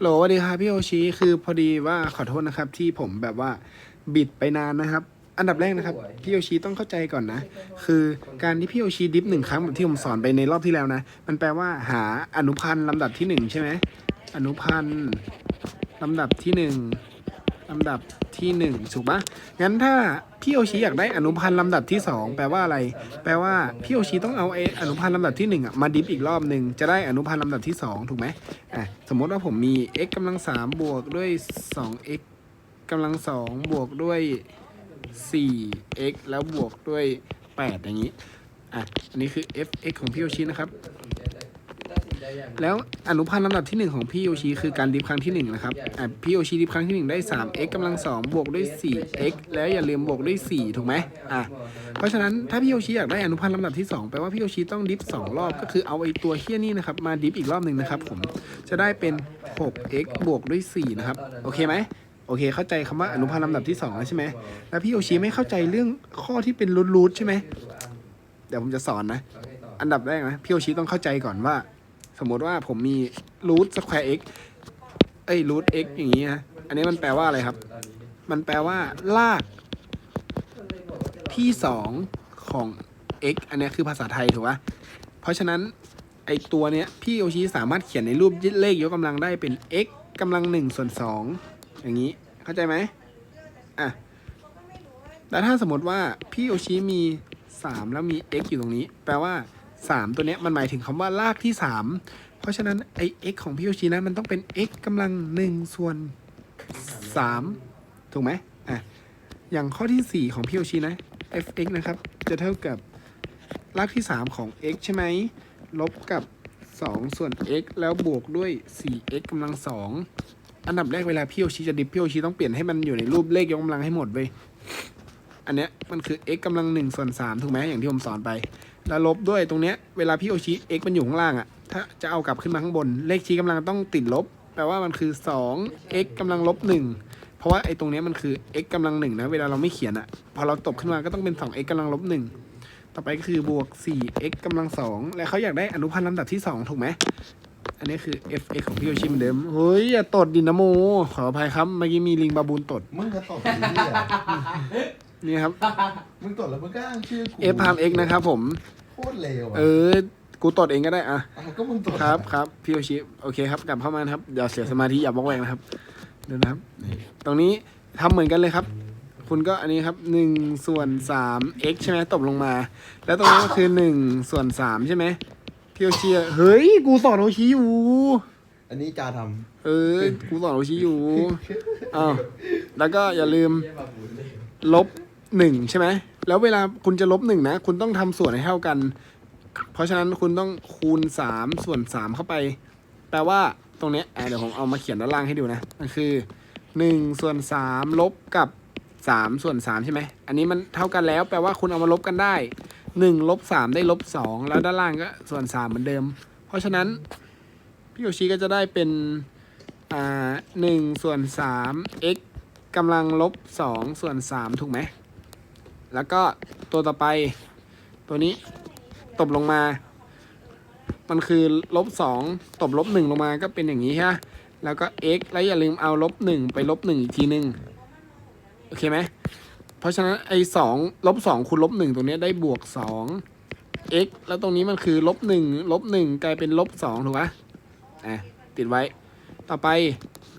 โหลสวัสดีครับพี่โอชิคือพอดีว่าขอโทษนะครับ ที่ผมแบบว่าบิดไปนานนะครับ อันดับแรกนะครับพี่โอชิต้องเข้าใจก่อนนะ คือการที่พี่โอชิดิฟหนึ่งครั้งแบบที่ผมสอนไปในรอบที่แล้วนะ มันแปลว่าหาอนุพันธ์ลำดับที่หนึ่งใช่ไหมอนุพันธ์ลำดับที่หนึ่ง ลำดับที่หนึ่งถูกปะงั้นถ้าพี่โอชิอยากได้อนุพันธ์ลำดับที่สองแปลว่าอะไร แปลว่าพี่โอชิต้องเอาไออนุพันธ์ลำดับที่หนึ่งอะมาดิฟอีกรอบหนึ่งจะได้อนุพันธ์ลำดับที่สองถูกไหมอะสมมติว่าผมมี x กำลังสามบวกด้วย 2x กำลังสองบวกด้วย 4x แล้วบวกด้วย 8 อย่างนี้อะอันนี้คือ f(x) ของพี่โยชินะครับ แล้วอนุพันธ์ลำดับที่ 1 ของพี่โยชิคือการดิฟครั้งที่ 1 นะครับอะพี่โยชิดิฟครั้งที่ 1 ได้ 3x กำลังสองบวกด้วย 4x แล้วอย่าลืมบวกด้วย 4 ถูกไหมอะเพราะฉะนั้นถ้าพี่โยชิอยากได้อนุพันธ์ลำดับที่ 2 แปลว่าพี่โยชิต้องดิฟ 2 รอบก็คือเอาไอ้ตัวเฮี้ยนี่นะครับมาดิฟอีกรอบหนึ่งนะครับผมจะได้เป็น 6x บวกด้วย 4 นะครับ โอเคไหมโอเค เข้าใจคำว่าอนุพันธ์ลำดับที่2แล้วใช่ไหมแล้วพี่โยชิไม่เข้าใจเรื่องข้อที่เป็นรูทใช่ไหมเดี๋ยวผมจะสอนนะ อันดับแรกนะพี่โยชิต้องเข้าใจก่อนว่า สมมติว่าผมมีรูทสแควร์ x เอ้ยรูท x อย่างนี้นะอันนี้มันแปลว่าอะไรครับ มันแปลว่า ลาก ที่สองของ x อันนี้คือภาษาไทยถูกปะเพราะฉะนั้นไอตัวเนี้ยพี่โอชิสามารถเขียนในรูปเลขยกกำลังได้เป็น x กำลังหนึ่งส่วนสองอย่างนี้เข้าใจไหมอะแต่ถ้าสมมติว่าพี่โอชิมีสามแล้วมี x อยู่ตรงนี้ แปลว่า สามตัวเนี้ยมันหมายถึงคำว่าลากที่สามเพราะฉะนั้นไอ x ของพี่โอชินะมันต้องเป็น x กำลังหนึ่งส่วนสามถูกไหมอะอย่างข้อที่สี่ของพี่โอชินะ f(x) นะครับ จะเท่ากับรากที่ 3 ของ x ใช่ไหม ลบกับ 2 ส่วน x แล้วบวกด้วย 4x กำลัง 2 อันดับแรกเวลาพี่โอชิจะดิฟพี่โอชิต้องเปลี่ยนให้มันอยู่ในรูปเลขยกกำลังให้หมดเว้ยอันเนี้ยมันคือ x กำลัง1ส่วน3ถูกไหมอย่างที่ผมสอนไป แล้วลบด้วยตรงเนี้ยเวลาพี่โอชิ x มันอยู่ข้างล่างอะถ้าจะเอากลับขึ้นมาข้างบน เลขชี้กำลังต้องติดลบ แปลว่ามันคือ 2x กำลังลบ1เพราะว่าไอ้ตรงเนี้ยมันคือ x กำลังหนึ่งนะ เวลาเราไม่เขียนอะพอเราตบขึ้นมาก็ต้องเป็น 2x กำลังลบหนึ่งต่อไปก็คือบวก 4x กำลังสองและเขาอยากได้อนุพันธ์ลำดับที่ 2 ถูกไหม อันนี้คือ fx ของพี่โยชิเหมือนเดิม เฮ้ย อย่าตดดินะโม ขออภัยครับ เมื่อกี้มีลิงบาบูนตด มึงก็ตดเหี้ย นี่ครับ มึงตดแล้วมึงก็อ้างชื่อกู f พาม x นะครับผม โคตรเลวเออะอ กูตดเองก็ได้อะอะก็มึงตดครับครับพี่โยชิโอเคครับกลับเข้ามานะครับเดี๋ยวเสียสมาธิอย่าบอกแวงนะครับเดี๋ยวนะครับ นี่ตรงนี้ทำเหมือนกันเลยครับ คุณก็อันนี้ครับหนึ่งส่วนสาม x ใช่ไหมตบลงมา แล้วตรงนี้ก็คือหนึ่งส่วนสามใช่ไหมพี่โอชิเฮ้ย กูสอนโอชิอยู่ อันนี้จาทเออ กูสอนโอชิอยู่อ้าวแล้วก็อย่าลืม ลบ หนึ่งใช่ไหม แล้วเวลาคุณจะลบหนึ่งนะ คุณต้องทำส่วนให้เท่ากัน เพราะฉะนั้นคุณต้องคูณสามส่วนสามเข้าไป แปลว่าตรงนี้เดี๋ยวผมเอามาเขียนด้านล่างให้ดูนะมันคือหนึ่งส่วนสามลบกับสามส่วนสามใช่ไหม อันนี้มันเท่ากันแล้ว แปลว่าคุณเอามาลบกันได้หนึ่งลบสามได้ลบสองแล้วด้านล่างก็ส่วนสามเหมือนเดิม เพราะฉะนั้นพี่โยชิก็จะได้เป็นอ่าหนึ่งส่วนสาม x กำลังลบสองส่วนสามถูกไหม แล้วก็ตัวต่อไป ตัวนี้ตบลงมา มันคือลบสองตบลบหนึ่งลงมาก็เป็นอย่างนี้ใช่ไหมแล้วก็ x แล้วอย่าลืมเอาลบหนึ่งไปลบหนึ่งอีกทีหนึ่งโอเคไหมเพราะฉะนั้นไอ้สองลบสองคูณลบหนึ่งตรงนี้ได้บวกสอง x แล้วตรงนี้มันคือลบหนึ่งลบหนึ่งกลายเป็นลบสองถูกปะอะติดไว้ ต่อไป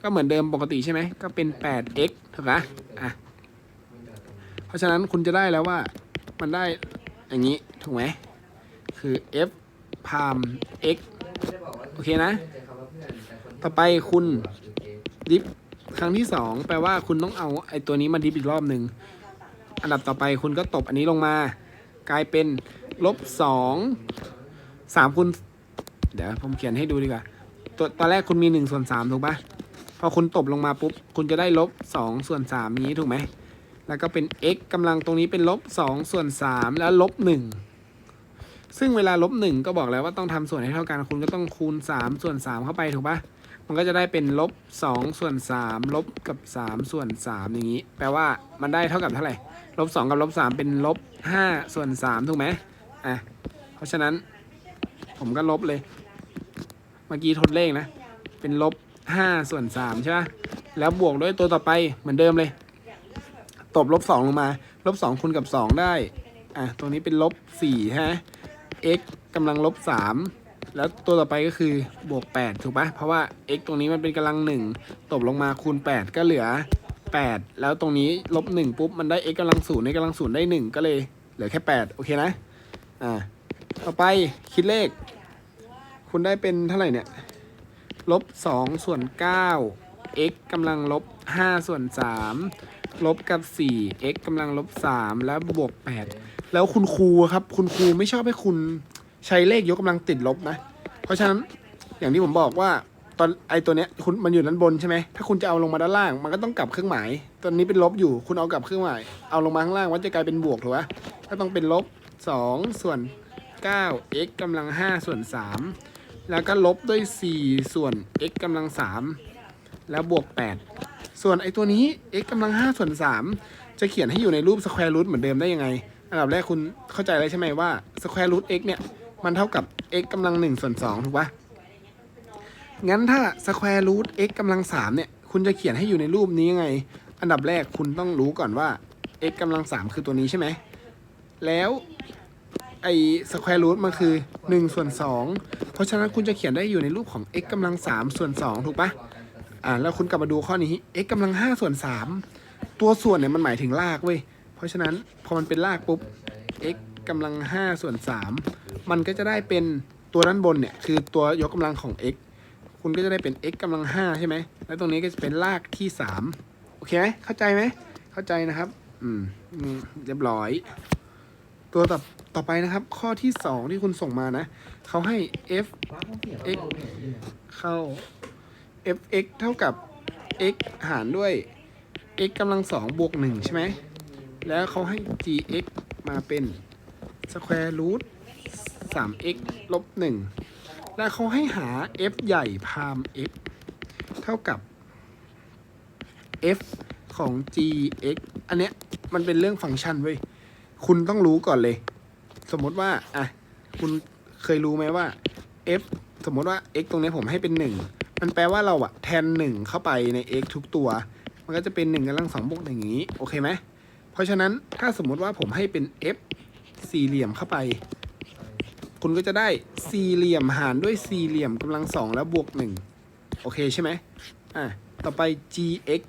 ก็เหมือนเดิมปกติใช่ไหม ก็เป็น 8x ถูกปะอะ เพราะฉะนั้นคุณจะได้แล้วว่ามันได้อย่างนี้ ถูกไหม คือ f พาม x โอเคนะ ต่อไปคุณดิฟครั้งที่สองแปลว่าคุณต้องเอาไอ้ตัวนี้มาดิฟอีกรอบหนึ่ง อันดับต่อไปคุณก็ตบอันนี้ลงมา กลายเป็นลบสองสามคูณเดี๋ยวผมเขียนให้ดูดีกว่าตัวตอนแรกคุณมีหนึ่งส่วนสามถูกปะพอคุณตบลงมาปุ๊บ คุณจะได้ลบสองส่วนสามนี้ถูกไหม แล้วก็เป็น x กำลังตรงนี้เป็นลบสองส่วนสามแล้วลบหนึ่งซึ่งเวลาลบหนึ่งก็บอกแล้วว่าต้องทำส่วนให้เท่ากันคุณก็ต้องคูณสามส่วนสามเข้าไปถูกปะมันก็จะได้เป็นลบสองส่วนสามลบกับสามส่วนสามอย่างนี้ แปลว่ามันได้เท่ากับเท่าไหร่ลบสองกับลบสามเป็นลบห้าส่วนสามถูกไหมอะเพราะฉะนั้นผมก็ลบเลย เมื่อกี้ทดเลขนะ เป็นลบห้าส่วนสามใช่ปะแล้วบวกด้วยตัวต่อไปเหมือนเดิมเลย ตบลบสองลงมา ลบสองคูณกับสองได้ อะตรงนี้เป็นลบสี่ฮะ x กำลังลบสามแล้วตัวต่อไปก็คือบวกแปดถูกปะเพราะว่า x ตรงนี้มันเป็นกำลังหนึ่งตบลงมาคูณแปดก็เหลือแปดแล้วตรงนี้ลบหนึ่งปุ๊บ มันได้ x กำลังศูนย์ในกำลังศูนย์ได้หนึ่งก็เลยเหลือแค่แปดโอเคนะ อ่า ต่อไปคิดเลข คุณได้เป็นเท่าไหร่เนี่ย ลบสองส่วนเก้า x กำลังลบห้าส่วนสาม ลบกับสี่ x กำลังลบสามแล้วบวกแปดแล้วคุณครูครับ คุณครูไม่ชอบให้คุณใช้เลขยกกำลังติดลบนะ เพราะฉะนั้นอย่างที่ผมบอกว่าตอนไอตัวเนี้ยคุณมันอยู่ด้านบนใช่ไหมถ้าคุณจะเอาลงมาด้านล่าง มันก็ต้องกลับเครื่องหมาย ตอนนี้เป็นลบอยู่ คุณเอากลับเครื่องหมาย เอาลงมาข้างล่างว่าจะกลายเป็นบวกถูกไหมก็ต้องเป็นลบสองส่วนเก้า x กำลังห้าส่วนสามแล้วก็ลบด้วยสี่ส่วน x กำลังสามแล้วบวกแปด ส่วนไอตัวนี้ x กำลังห้าส่วนสามจะเขียนให้อยู่ในรูปสแควร์รูทเหมือนเดิมได้ยังไง อันดับแรกคุณเข้าใจเลยใช่ไหมว่าสแควร์รูท x เนี่ย มันเท่ากับ x กำลังหนึ่งส่วนสองถูกปะงั้นถ้าสแควร์รูท x กำลังสามเนี่ย คุณจะเขียนให้อยู่ในรูปนี้ยังไง อันดับแรกคุณต้องรู้ก่อนว่า x กำลังสามคือตัวนี้ใช่ไหม แล้วไอ้สแควร์รูทมันคือ1ส่วน2เพราะฉะนั้นคุณจะเขียนได้อยู่ในรูปของ x กำลัง3ส่วน2ถูกปะ อ่าแล้วคุณกลับมาดูข้อนี้ x กำลัง5ส่วน3ตัวส่วนเนี่ยมันหมายถึงรากเว้ยเพราะฉะนั้นพอมันเป็นรากปุ๊บ x กำลัง5ส่วน3มันก็จะได้เป็นตัวด้านบนเนี่ยคือตัวยกกำลังของ x คุณก็จะได้เป็น x กำลัง5ใช่ไหมแล้วตรงนี้ก็จะเป็นรากที่3โอเคไหมเข้าใจไหมเข้าใจนะครับอืมอืมเรียบร้อย ตัวต่อต่อไปนะครับ ข้อที่สองที่คุณส่งมานะเขาให้ f x เข้า f x เท่ากับ x หารด้วย x กำลังสองบวกหนึ่งใช่ไหม แล้วเขาให้ g x มาเป็น square root 3 x ลบหนึ่งแล้วเขาให้หา f ใหญ่พาม x เท่ากับ f ของ g x อันเนี้ยมันเป็นเรื่องฟังก์ชันเว้ย คุณต้องรู้ก่อนเลย สมมติว่า อะ คุณเคยรู้ไหมว่า f สมมติว่า x ตรงนี้ผมให้เป็นหนึ่ง มันแปลว่าเราอะแทนหนึ่งเข้าไปใน x ทุกตัว มันก็จะเป็นหนึ่งกำลังสองบวกหนึ่งอย่างนี้ โอเคไหม เพราะฉะนั้นถ้าสมมติว่าผมให้เป็น f สี่เหลี่ยมเข้าไป คุณก็จะได้สี่เหลี่ยมหารด้วยสี่เหลี่ยมกำลังสองแล้วบวกหนึ่งโอเคใช่ไหมอะต่อไป gx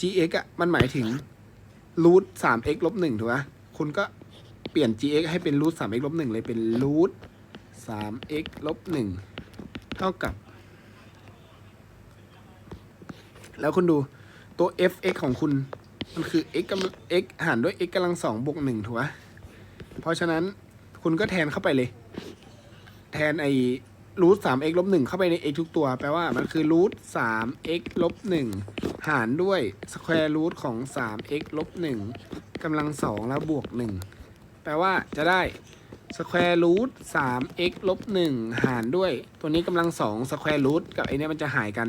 gx อะมันหมายถึงรูทสาม x ลบหนึ่งถูกไหมคุณก็เปลี่ยน gx ให้เป็นรูทสาม x ลบหนึ่งเลยเป็นรูทสาม x ลบหนึ่งเท่ากับ แล้วคุณดูตัว fx ของคุณ มันคือ x กำลัง x หารด้วย x กำลังสองบวกหนึ่งถูกไหมเพราะฉะนั้นคุณก็แทนเข้าไปเลย แทนไอ้รูทสาม x ลบหนึ่งเข้าไปใน x ทุกตัว แปลว่ามันคือรูทสาม x ลบหนึ่งหารด้วยสแควร์รูทของสาม x ลบหนึ่งกำลังสองแล้วบวกหนึ่งแปลว่าจะได้สแควร์รูทสาม x ลบหนึ่งหารด้วย ตัวนี้กำลังสองสแควร์รูทกับไอเนี้ยมันจะหายกัน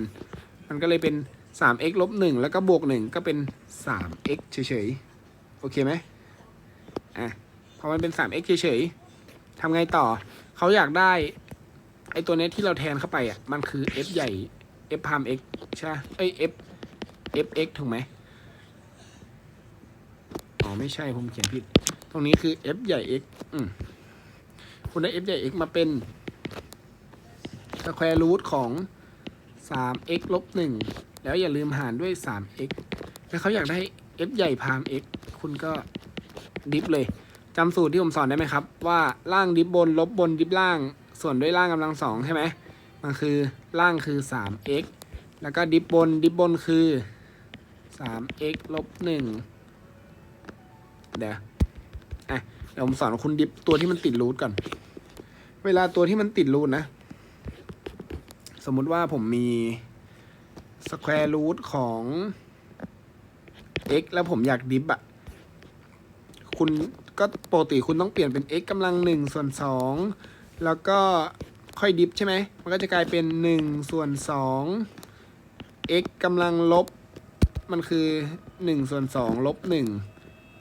มันก็เลยเป็น สาม x ลบหนึ่งแล้วก็บวกหนึ่งก็เป็นสาม x เฉยๆ โอเคไหมอะพอมันเป็นสาม x เฉยๆทำไงต่อ เขาอยากได้ไอตัวนี้ที่เราแทนเข้าไปอะ มันคือ f ใหญ่ f พาม x ใช่ เอ้ย f f x ถูกไหมอ๋อ ไม่ใช่ ผมเขียนผิด ตรงนี้คือ f ใหญ่ x อืมคุณได้ f ใหญ่ x มาเป็นสแควร์รูทของ 3x ลบ1 แล้วอย่าลืมหารด้วย 3x แล้วเขาอยากได้ f ใหญ่พาม x คุณก็ดิฟเลยจำสูตรที่ผมสอนได้ไหมครับ ว่าล่างดิฟบนลบบนดิฟล่าง ส่วนด้วยล่างกำลังสองใช่ไหมมันคือล่างคือ 3x แล้วก็ดิฟบนดิฟบนคือ 3x ลบ1เดี๋ยวอะเดี๋ยวผมสอนคุณดิฟตัวที่มันติดรูทก่อน เวลาตัวที่มันติดรูทนะ สมมุติว่าผมมี สแควร์รูทของ x แล้วผมอยากดิฟอะคุณก็ปกติคุณต้องเปลี่ยนเป็น x กำลังหนึ่งส่วนสองแล้วก็ค่อยดิฟใช่ไหม มันก็จะกลายเป็นหนึ่งส่วนสอง x กำลังลบ มันคือหนึ่งส่วนสองลบหนึ่ง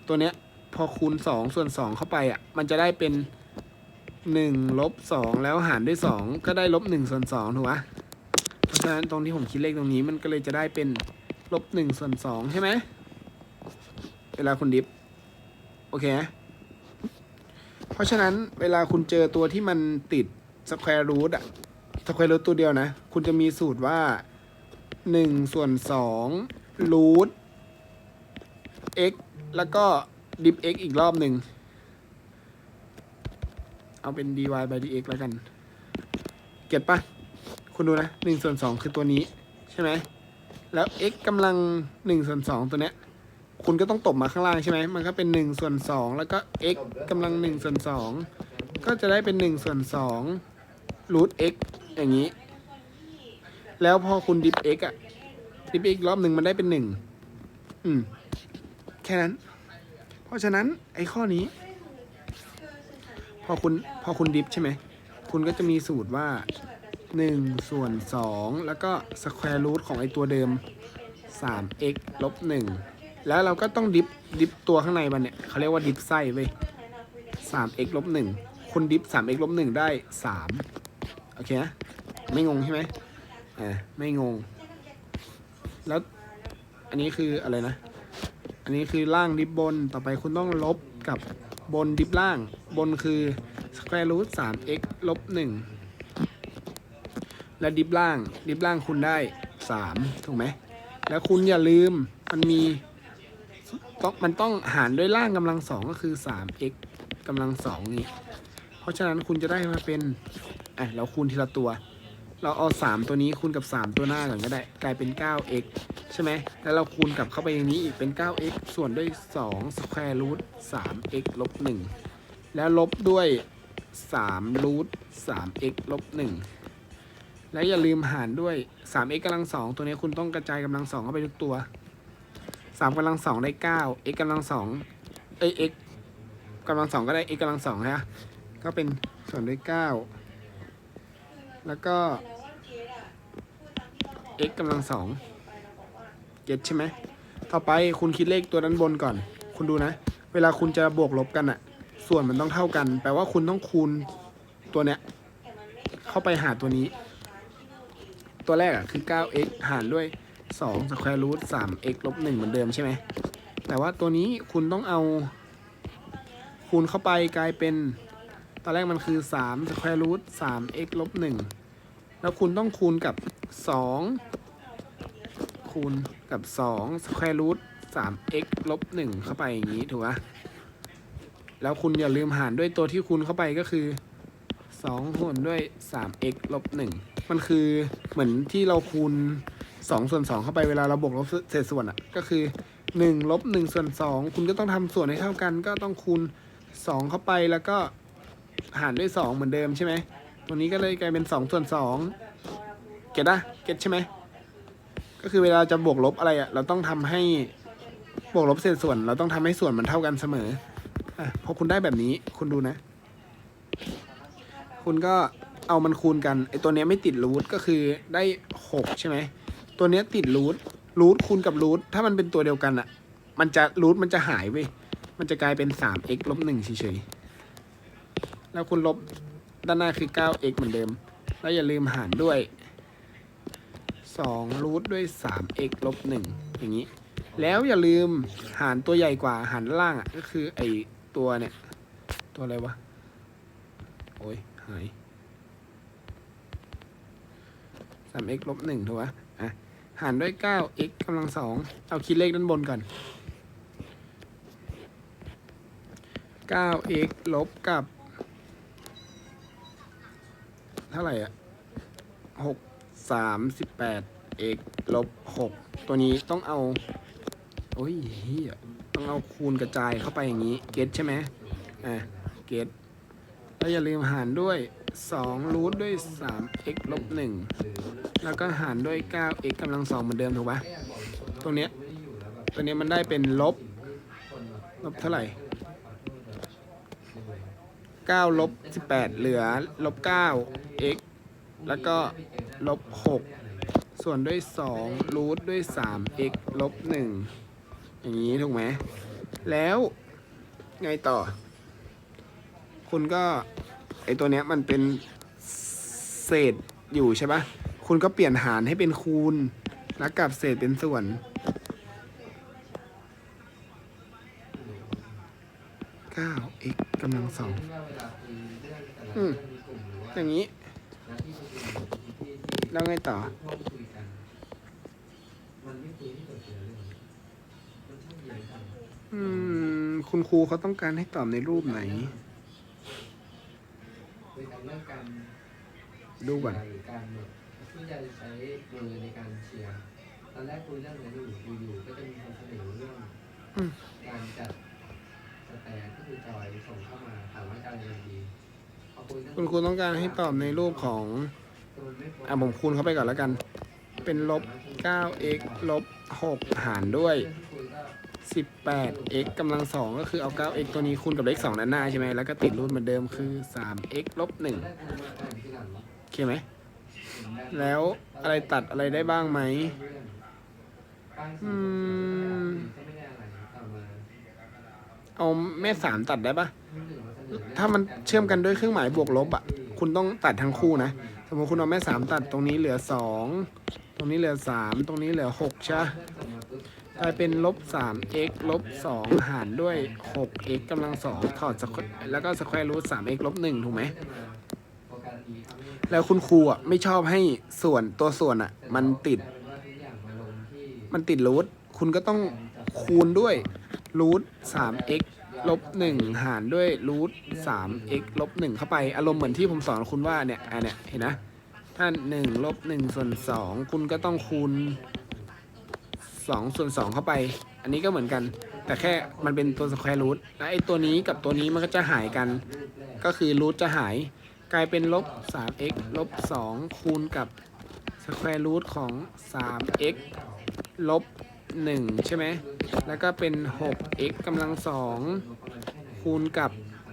ตัวเนี้ยพอคูณสองส่วนสองเข้าไปอะ มันจะได้เป็นหนึ่งลบสองแล้วหารด้วยสองก็ได้ลบหนึ่งส่วนสองถูกไหมะฉะนั้นตรงที่ผมคิดเลขตรงนี้มันก็เลยจะได้เป็นลบหนึ่งส่วนสองใช่ไหมเวลาคุณดิฟ โอเค เพราะฉะนั้นเวลาคุณเจอตัวที่มันติดสแควร์รูทอะสแควร์รูทตัวเดียวนะ คุณจะมีสูตรว่าหนึ่งส่วนสองรูท x แล้วก็ดิฟ x อีกรอบหนึ่ง เอาเป็น dy by dx แล้วกัน เก็ตปะ คุณดูนะหนึ่งส่วนสองคือตัวนี้ใช่ไหมแล้ว x กำลังหนึ่งส่วนสองตัวเนี้ยคุณก็ต้องตบมาข้างล่างใช่ไหมมันก็เป็นหนึ่งส่วนสองแล้วก็ x กำลังหนึ่งส่วนสองก็จะได้เป็นหนึ่งส่วนสองรูท x อย่างนี้ แล้วพอคุณดิฟ x อะดิฟ x รอบหนึ่งมันได้เป็นหนึ่งอืม แค่นั้น เพราะฉะนั้นไอ้ข้อนี้ พอคุณพอคุณดิฟใช่ไหม คุณก็จะมีสูตรว่า 1 ส่วน 2 แล้วก็สแควร์รูทของไอตัวเดิม 3x ลบ 1 แล้วเราก็ต้องดิฟดิฟตัวข้างในมันเนี่ยเขาเรียกว่าดิฟไส้เว้ย 3x ลบ 1 คุณดิฟ 3x ลบ 1 ได้ 3 โอเคนะไม่งงใช่ไหมอ่าไม่งง แล้วอันนี้คืออะไรนะ อันนี้คือล่างดิฟบน ต่อไปคุณต้องลบกับบนดิฟล่าง บนคือ square root 3 x ลบ 1 และดิฟล่าง ดิฟล่างคุณได้ 3 ถูกไหม แล้วคุณอย่าลืมมันมีต้องมันต้องหารด้วยล่างกำลังสองก็คือ 3x กำลังสองนี้เพราะฉะนั้นคุณจะได้มาเป็นอะเราคูณทีละตัว เราเอา 3 ตัวนี้คูณกับ 3 ตัวหน้าก่อนก็ได้ กลายเป็น 9x ใช่ไหม แล้วเราคูณกลับเข้าไปอย่างนี้อีกเป็น 9x ส่วนด้วย2 square root 3x ลบ1แล้วลบด้วย3 root 3x ลบ1 แล้วอย่าลืมหารด้วย 3x กำลัง2ตัวนี้คุณต้องกระจายกำลัง2เข้าไปทุกตัว 3กำลัง2ได้ 9 x กำลัง2เอ้ย x กำลัง2ก็ได้ x กำลัง2ฮะก็เป็นส่วนด้วย 9 แล้วก็ x กำลัง2เก็ตใช่ไหม ต่อไปคุณคิดเลขตัวด้านบนก่อน คุณดูนะ เวลาคุณจะบวกลบกันอะส่วนมันต้องเท่ากัน แปลว่าคุณต้องคูณตัวเนี้ยเข้าไปหาตัวนี้ ตัวแรกอะคือ 9x หารด้วย2 square root 3x ลบ1เหมือนเดิมใช่ไหม แต่ว่าตัวนี้คุณต้องเอา คูณเข้าไปกลายเป็น ตอนแรกมันคือ 3 square root 3x ลบ1แล้วคุณต้องคูณกับ 2 คูณกับ 2 square root 3x ลบ1เข้าไปอย่างนี้ถูกไหมแล้วคุณอย่าลืมหารด้วยตัวที่คูณเข้าไปก็คือ 2 คูณด้วย 3x ลบ1 มันคือเหมือนที่เราคูณ2ส่วน2เข้าไปเวลาเราบวกลบเศษส่วนอะ่ะ ก็คือ1ลบ1ส่วน2คุณก็ต้องทำส่วนให้เท่ากัน ก็ต้องคูณ2เข้าไปแล้วก็หารด้วย2เหมือนเดิมใช่ไหมตัวนี้ก็เลยกลายเป็น2ส่วน2เก็ตนะเก็ตใช่ไหมก็คือเวลาจะบวกลบอะไรอะ่ะ เราต้องทำให้บวกลบเศษส่วน เราต้องทำให้ส่วนมันเท่ากันเสมออะพอคุณได้แบบนี้คุณดูนะ คุณก็ เอามันคูณกันไอตัวเนี้ยไม่ติดรูทก็คือได้หกใช่ไหมตัวเนี้ยติดรูทรูทคูณกับรูทถ้ามันเป็นตัวเดียวกันอะมันจะรูทมันจะหายเว้ยมันจะกลายเป็น 3x ลบหนึ่งเฉยๆแล้วคุณลบด้านหน้าคือ 9x เหมือนเดิม แล้วอย่าลืมหารด้วย2รูทด้วย 3x ลบหนึ่งอย่างนี้ แล้วอย่าลืมหารตัวใหญ่กว่าหารล่างอะก็คือไอตัวเนี่ย ตัวอะไรวะ โอ้ยหาย 3x ลบหนึ่งถูกปะอะหารด้วย 9x กำลังสองเอาคิดเลขด้านบนก่อน 9x ลบกับ เท่าไหร่อะ 6 38 x ลบ 6 ตัวนี้ต้องเอา โอ้ยเฮียต้องเอาคูณกระจายเข้าไปอย่างนี้ เก็ตใช่ไหมอะ เก็ตแล้วอย่าลืมหารด้วย2รูทด้วย 3x ลบ1 แล้วก็หารด้วย 9x กำลังสองเหมือนเดิมถูกปะตรงเนี้ยตัวเนี้ยมันได้เป็นลบ ลบเท่าไหร่ 9 ลบ 18 เหลือ ลบ 9 x แล้วก็ลบ 6 ส่วนด้วย 2 รูทด้วย 3x ลบ 1 อย่างนี้ถูกไหม แล้วไงต่อ คุณก็ ไอตัวเนี้ยมันเป็นเศษอยู่ใช่ปะ คุณก็เปลี่ยนหารให้เป็นคูณ แล้วกลับเศษเป็นส่วน 9 x กำลังสองที่ว่าเวลาคุยเรื่องแต่ละอืเรื่อมงมีกลุ่มหรือว่าอย่างนี้หน้าที่ประชุมหรือที่ที่แล้วไงต่อห้องคุยกันมันไม่คุยที่เกิดเจอเรื่องมันช่างเย็นกันอืม คุณครูเขาต้องการให้ตอบในรูปไหนคุยกันเรื่องการดูก่อน หรือการแบบที่จะใช้มือในการเชียร์ตอนแรกคุยเรื่องอะไรอยู่อยู่ๆก็จะมีคนเสนอเรื่องอืม การจัดสแตนก็คือจอยส่งเข้ามาถามว่าจะอะไรดีพอคุยเรื่องคุณครูต้องการให้ตอบในรูปของแต่มันไม่พอะผมคูณเข้าไปก่อนแล้วกัน เป็นลบ 9x ลบ 6 หารด้วยเรื่องที่คุยก็ 18x กำลังสองก็คือเอา 9x ตัวนี้คูณกับเลข2ด้านหน้าใช่ไหมแล้วก็ติดรูทเหมือนเดิมคือ 3x ลบ1ตอนแรกคุยมาอ่านที่หลังเนาะโอเคไหม แล้วอะไรตัดอะไรได้บ้างไหมอืมเอาแม่สามตัดได้ปะถ้ามันเชื่อมกันด้วยเครื่องหมายบวกลบอะ คุณต้องตัดทั้งคู่นะ สมมติคุณเอาแม่สามตัดตรงนี้เหลือสอง ตรงนี้เหลือสาม ตรงนี้เหลือหกใช่กลายเป็นลบสาม x ลบสองหารด้วยหก x กำลังสองถอดสแควร์แล้วก็สแควร์รูทสาม x ลบหนึ่งถูกไหม แล้วคุณครูอะไม่ชอบให้ส่วนตัวส่วนอะ มันติด มันติดรูทคุณก็ต้องคูณด้วยรูทสาม x ลบหนึ่งหารด้วยรูทสาม x ลบหนึ่งเข้าไป อารมณ์เหมือนที่ผมสอนคุณว่าเนี่ยอันเนี้ยเห็นนะถ้าหนึ่งลบหนึ่งส่วนสองคุณก็ต้องคูณสองส่วนสองเข้าไป อันนี้ก็เหมือนกัน แต่แค่มันเป็นตัวสแควร์รูทและไอตัวนี้กับตัวนี้มันก็จะหายกัน ก็คือรูทจะหาย กลายเป็นลบ 3x ลบ 2 คูณกับสแควร์รูทของ 3x ลบ 1 ใช่ไหม แล้วก็เป็น 6x กำลัง 2 คูณกับ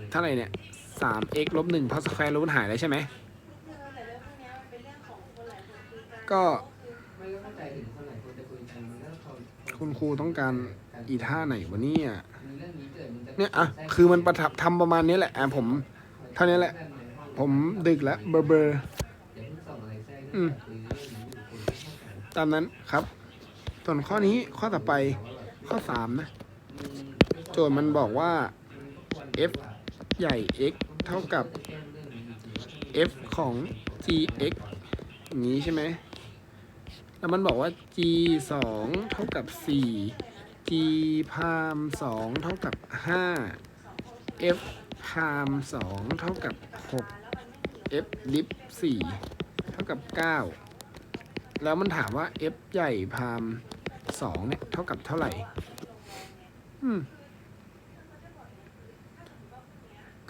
เท่าไหร่เนี่ย 3x ลบ 1 เพราะสแควร์รูทหายแล้วใช่ไหม ก็คุณครูต้องการอีท่าไหนวะเนี่ยเรื่องนี้เกิดมันจะเนี่ยอะ คือมันประทับทำประมาณนี้แหละอะผม เท่านี้แหละ ผมดึกแล้วเบอร์เบอร์ตามนั้นครับ ส่วนข้อนี้ข้อต่อไปข้อ3นะ โจทย์มันบอกว่า f ใหญ่ x เท่ากับ f ของ gx อย่างนี้ใช่ไหม แล้วมันบอกว่า g 2เท่ากับ 4 g พาม2เท่ากับ 5 f พาม2เท่ากับ 6 f ดิฟ4เท่ากับ 9 แล้วมันถามว่า f ใหญ่พาม2เนี่ย เท่ากับเท่าไหร่ อืม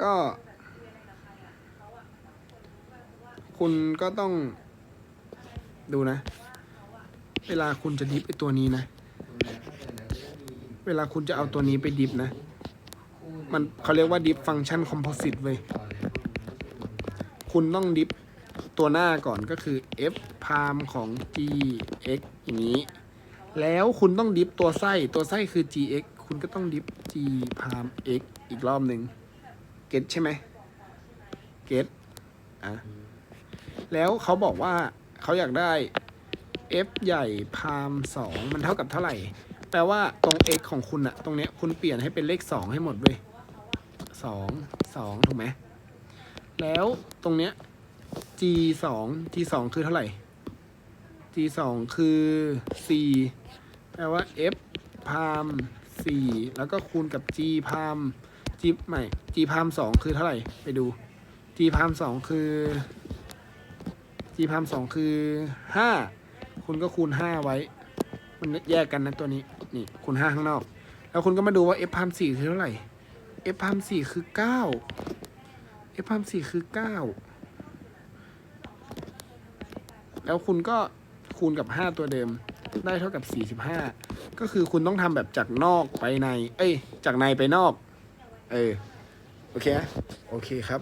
ก็ คุณก็ต้อง ดูนะ เวลาคุณจะดิฟไอตัวนี้นะ เวลาคุณจะเอาตัวนี้ไปดิฟนะ มันเขาเรียกว่าดิฟฟังก์ชันคอมโพสิตเว้ย คุณต้องดิฟตัวหน้าก่อนก็คือ f พามของ g x อย่างนี้ แล้วคุณต้องดิฟตัวไส้ตัวไส้คือ g x คุณก็ต้องดิฟ g พาม x อีกรอบหนึ่งเก็ตใช่ไหมเก็ตอะแล้วเขาบอกว่าเขาอยากได้ f ใหญ่พามสองมันเท่ากับเท่าไหร่ แปลว่าตรง x ของคุณอะตรงเนี้ยคุณเปลี่ยนให้เป็นเลขสองให้หมดเว้ยสองสองถูกไหม แล้วตรงเนี้ย g สอง g สองคือเท่าไหร่ g สองคือสี่แปลว่า f พามสี่แล้วก็คูณกับ g พาม g ใหม่ g พามสองคือเท่าไหร่ ไปดู g พามสองคือ g พามสองคือห้าคุณก็คูณห้าไว้ มันแยกกันนะตัวนี้ นี่คูณห้าข้างนอก แล้วคุณก็มาดูว่า f พามสี่คือเท่าไหร่ f พามสี่คือเก้า f พามสี่คือเก้าแล้วคุณก็คูณกับห้าตัวเดิม ได้เท่ากับสี่สิบห้าก็คือคุณต้องทำแบบจากนอกไปใน เอ้ย จากในไปนอก เออ โอเค โอเคครับ